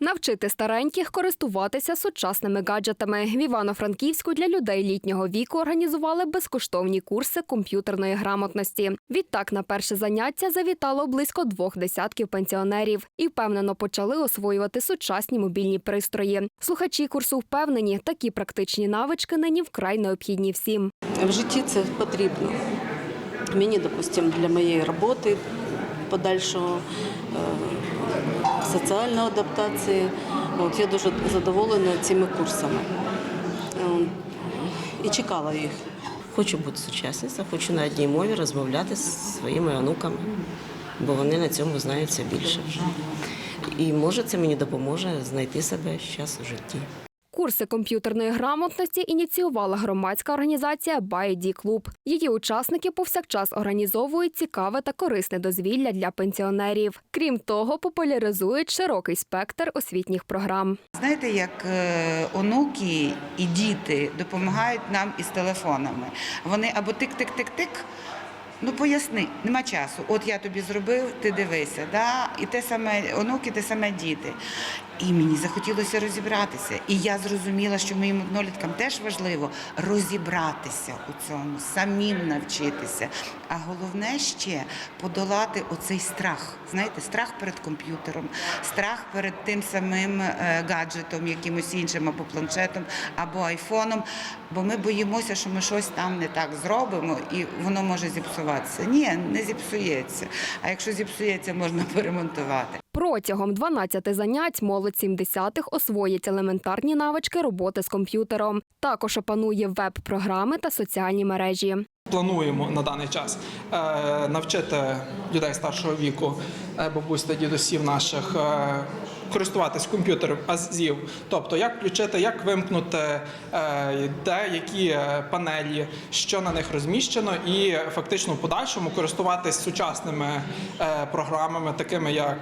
Навчити стареньких користуватися сучасними гаджетами. В Івано-Франківську для людей літнього віку організували безкоштовні курси комп'ютерної грамотності. Відтак на перше заняття завітало близько двох десятків пенсіонерів і впевнено почали освоювати сучасні мобільні пристрої. Слухачі курсу впевнені, такі практичні навички нині вкрай необхідні всім. В житті це потрібно. Мені, допустимо, для моєї роботи, подальшого е, соціальної адаптації. От, я дуже задоволена цими курсами Е, і чекала їх. Хочу бути сучасниця, хочу на одній мові розмовляти з своїми онуками, бо вони на цьому знаються більше вже. І може це мені допоможе знайти себе зараз у житті. Курси комп'ютерної грамотності ініціювала громадська організація «Байді Клуб. Її учасники повсякчас організовують цікаве та корисне дозвілля для пенсіонерів. Крім того, популяризують широкий спектр освітніх програм. Знаєте, як е, онуки і діти допомагають нам із телефонами. Вони або тик-тик-тик-тик. Ну поясни, нема часу. От я тобі зробив, ти дивися, да? і те саме онуки, те саме діти. І мені захотілося розібратися. І я зрозуміла, що моїм одноліткам теж важливо розібратися у цьому, самим навчитися. А головне ще подолати оцей страх. Знаєте, страх перед комп'ютером, страх перед тим самим е, гаджетом, якимось іншим, або планшетом, або айфоном. Бо ми боїмося, що ми щось там не так зробимо, і воно може зіпсуватися. Ні, не зіпсується. А якщо зіпсується, можна поремонтувати. Протягом 12 занять молодь 70-х освоїть елементарні навички роботи з комп'ютером. Також опанує веб-програми та соціальні мережі. Плануємо на даний час е, навчити людей старшого віку, е, бабусь та дідусів наших е, користуватись комп'ютером азів, тобто як включити, як вимкнути, е, де які е, панелі, що на них розміщено, і фактично в подальшому користуватись сучасними е, програмами, такими як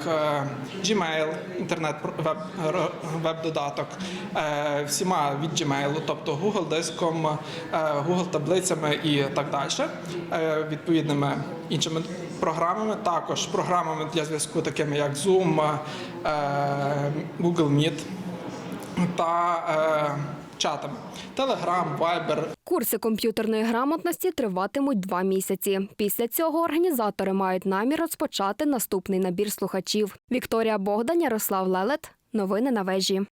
Gmail, інтернет веб-додаток, всіма від Gmail, тобто Google диском, Google таблицями і так далі, відповідними іншими програмами, також програмами для зв'язку, такими як Zoom, Google Meet та е, чатами Telegram, Viber, Курси комп'ютерної грамотності триватимуть два місяці. Після цього організатори мають намір розпочати наступний набір слухачів. Вікторія Богдан, Ярослав Лелет. Новини на вежі.